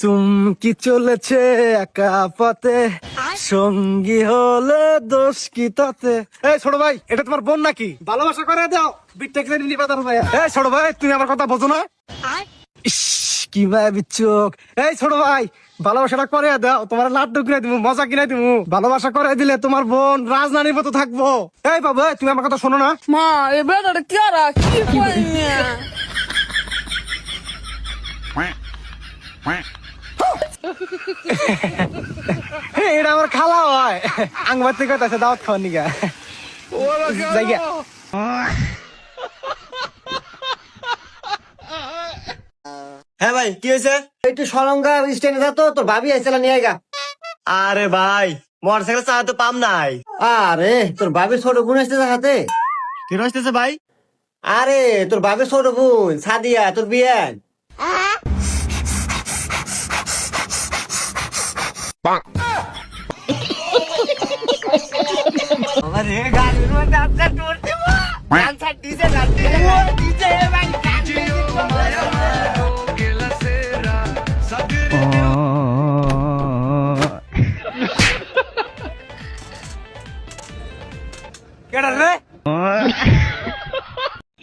চুমকি চলেছে একা পথে। সঙ্গী হলে দোষ কি তাতে? এই ছোট ভাই এটা তোমার বোন নাকি? ভালোবাসা করে দাও। বিটটা কিনে নিবা তার ভাই এই ছোট ভাই তুমি আমার কথা বোঝো না? ইস, কি ভাই বিচ্ছুক এই ছোট ভাই ভালোবাসাটা করে দাও। তোমার লাড্ডু কিনে দিব মজা কিনে দিব ভালোবাসা করে দিলে তোমার বোন রাজনারীর মতো থাকব। এই বাবু তুমি আমার কথা শোনো না। মা এ বেটাটা কি আর কি কইনি এই, এটা আমার খালা হয়। আংবার থেকে আছে দাওয়াত খাওয়ার নিগা। জায়গা হ্যাঁ ভাই কি হয়েছে? একটু সলঙ্গার স্ট্যান্ডে যা তো তোর ভাবি আইছিল নিয়ে গা। আরে ভাই মোটরসাইকেল চালাতে পাম নাই। আরে তোর ভাবি ছোট বোন আসতে হাতে। কি আসতেছে ভাই? আরে তোর ভাবি ছোট বোন সাদিয়া তোর বিয়ান।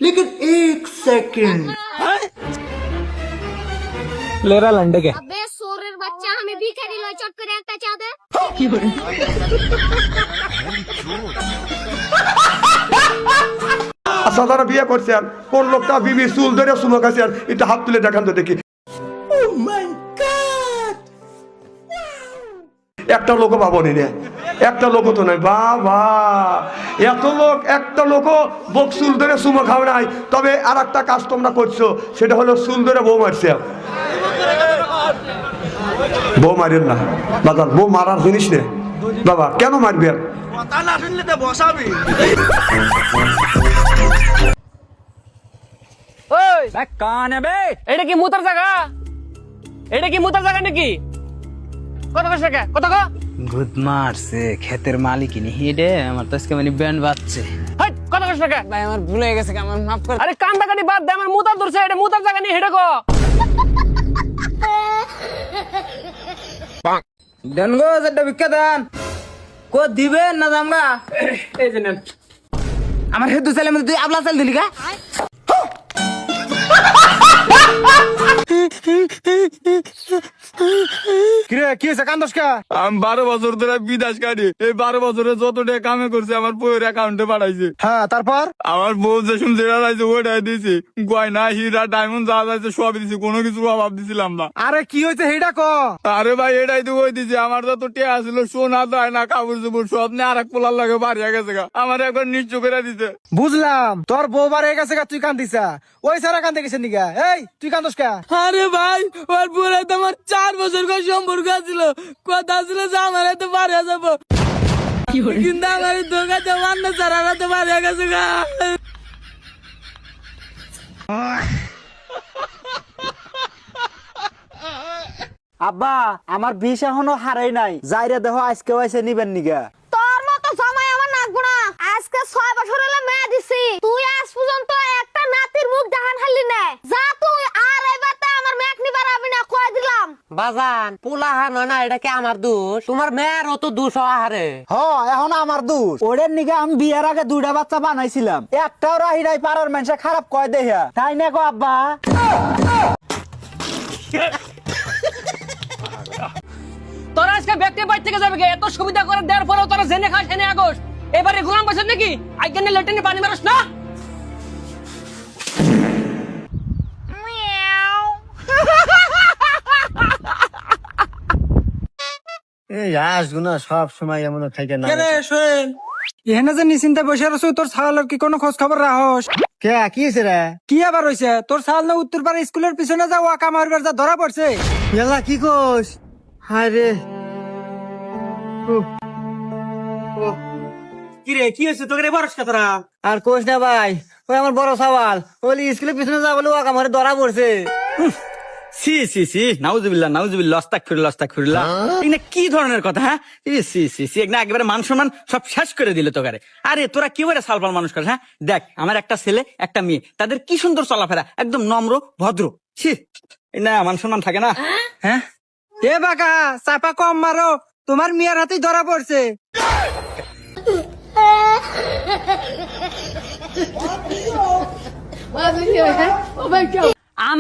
लेकिन एक सेकंड। लेरा लंडे के। বাচ্চা আমি ভিখারি লয় চট করে একটা চা দে কি করে আচ্ছা যারা বিয়ে করছেন কোন লোকটা বিবি চুল ধরে সুমো খাইছেন এটা হাত তুলে দেখান তো দেখি। oh একটা লোক ভাবনি রে একটা লোক তো নয় বাবা! এত লোক একটা লোক বক চুল ধরে সুমো খাও নাই তবে আর একটা কাজ তোমরা করছ সেটা হলো চুল ধরে বউ মারছে। বউ মারেন না। বউ মারার জিনিস নে। বাবা কেন মারবেন এটা কি মুতার জায়গা? এটা কি মুতার জায়গা নাকি? কত কষ্ট টাকা কত কো। ভূত মারছে ক্ষেতের মালিক নি হিডে আমার তো আজকে মানে ব্যান্ড বাজছে। হাট কত কষ্ট টাকা ভাই আমার ভুল হয়ে গেছে আমার মাফ করে আরে কান টাকাটি বাদ দে আমার মুতার ধরছে এটা মুতার জায়গা নিয়ে হেডে কো। দেন গো সেটা ভিক্ষা দেন। কো দিবেন না জামগা এই যে নেন। আমার হেদু ছেলে মধ্যে তুই আবলা চাল দিলি গা? কিরে কি হয়েছে? কান্দস কা? আমি বারো বছর ধরে বিদেশ কাটি। এই বারো বছরে যত টাকা কামে করছে আমার বউয়ের অ্যাকাউন্টে পাঠাইছে। হ্যাঁ তারপর? আমার বউ যে শুন যেটা দিয়েছি গয়না হীরা ডায়মন্ড যা দিছি। কোনো কিছু অভাব দিছিলাম না। আরে কি হয়েছে? ক? আরে ভাই এটাই তো ওই দিছে। আমার যত টেয়া ছিল সোনা দায় না কাপড় চোপড় সব নিয়ে আর এক পোলার লাগে বাড়িয়া গেছে গা। আমার একবার নিশ্চয় করে দিতে বুঝলাম। তোর বউ বারে গেছে গা তুই কান্দিসা। ওই সারা কান্দে গেছে নিগা এই তুই কান্দস কা? আরে ভাই ওর পুরো তোমার চার বছর করে সম্পর্ক ছিল কথা ছিল যে আমার এত পারে যাব। কিন্তু আমার দোকানে মান্য সারা তো বাড়িয়া গেছে গা। আব্বা আমার বিষ এখনও হারাই নাই। যাইরে দেখো আজকে আইসে নিবেন নিগা তোর মতো জামাই আমার নাকবো না আজকে ছয় বছর হলে মেয়ে দিছি তুই আজ পর্যন্ত একটা নাতির মুখ দেখান হারলি না যা তুই আর এবারতে আমার মেয়ে নিবার আবি না কয়ে বাজান পোলাহান না এটা কি আমার দোষ? তোমার মেয়েরও তো দোষ আহারে। হ এখন আমার দোষ। ওদের নিগে আমি বিয়ের আগে দুইটা বাচ্চা বানাইছিলাম। একটাও রাহি নাই পাড়ার মানুষে খারাপ কয় দেহা তাই না গো আব্বা? তোরা আজকে ব্যক্তি বাড়ি থেকে যাবে এত সুবিধা করে দেওয়ার পরেও তোরা জেনে খাস আগোস। এবারে গোলাম বসে নাকি? আইকানে লেট্রিনে পানি মারস না? এই সব সময় এমন খাইতে না। এখানে যে নিশ্চিন্তে বসে রয়েছে তোর ছাগলের কি কোনো খোঁজ খবর রাহস? কে কি হয়েছে রে? কি আবার হয়েছে তোর ছাগল না উত্তর স্কুলের পিছনে যা ওয়াকা মারবার যা ধরা পড়ছে। এলা কি কোস হায় রে। কিরে কি হয়েছে তোকে বরস কথারা আর কোস না ভাই ওই আমার বড় সওয়াল ওই স্কুলের পিছনে যা বলে ওয়াকা মারে ধরা পড়ছে। সি সি সি নাউজুবিল্লাহ নাউজুবিল্লাহ অস্তাক ফিরুল্লাহ অস্তাক ফিরুল্লাহ এগুলো কি ধরনের কথা হ্যাঁ? সি সি সি একেবারে মান সম্মান সব শেষ করে দিল তোকারে। আরে তোরা কি করে সালপাল মানুষ করে হ্যাঁ? দেখ আমার একটা ছেলে একটা মেয়ে তাদের কি সুন্দর চলাফেরা একদম নম্র ভদ্র। ছি না মান সম্মান থাকে না? হ্যাঁ? এ বাকা চাপা কম মারো তোমার মেয়ের হাতেই ধরা পড়ছে।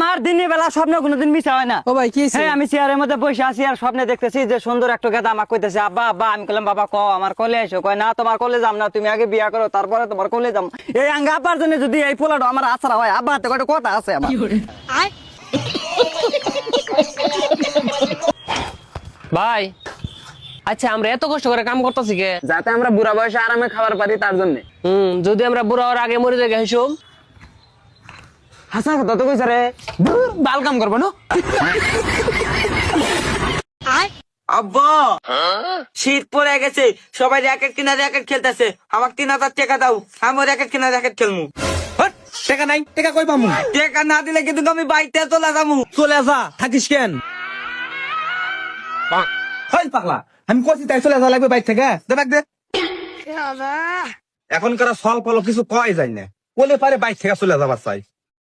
আমার দিনের বেলা স্বপ্ন কোনোদিন মিশা হয় না। ও ভাই কি হ্যাঁ আমি চেয়ারের মধ্যে বসে আছি আর স্বপ্নে দেখতেছি যে সুন্দর একটা গেদা আমাকে কইতেছে আব্বা আব্বা আমি বললাম বাবা ক আমার কলে এসো। কয় না তোমার কলে যাম না তুমি আগে বিয়া করো তারপরে তোমার কলে যাম। এই আঙ্গা আব্বার জন্য যদি এই পোলাটা আমার আছাড়া হয় আব্বা হাতে কয়টা কথা আছে আমার। ভাই আচ্ছা আমরা এত কষ্ট করে কাম করতেছি কে? যাতে আমরা বুড়া বয়সে আরামে খাবার পারি তার জন্য। হুম যদি আমরা বুড়া হওয়ার আগে মরে যাই হিসুম। হাসা কথা তো কইছে রে। বাল কাম করব না? আব্বা শীত পড়ে গেছে সবাই র্যাকেট কিনা র্যাকেট খেলতেছে। আমাকে তিন হাজার টাকা দাও আমি র্যাকেট কিনা র্যাকেট খেলমু। টাকা নাই টাকা কই পামু? টাকা না দিলে কিন্তু আমি বাইকটা চলে যাব চলে যা থাকিস কেন? হয় পাগলা আমি কইছি তাই চলে যা লাগবে বাইক থেকে দে ব্যাগ দে। এখনকার সল ফল কিছু কয় যায় না। বলে পারে বাইক থেকে চলে যাবার চাই।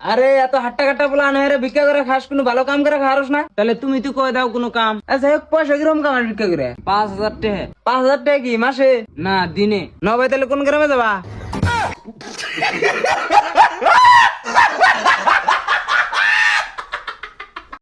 আরে, এত হাট্টা কাট্টা বলা না ভিক্ষা করে খাস, কোনো ভালো কাম করে খারস না। তাহলে তুমি তো কয়ে দাও কোনো কাম। আচ্ছা হোক, পয়সা কিরম কামার ভিক্ষা করে? পাঁচ হাজার টাকা পাঁচ হাজার টাকা কি, মাসে? না, দিনে। নবাই তাহলে কোন গ্রামে যাবা?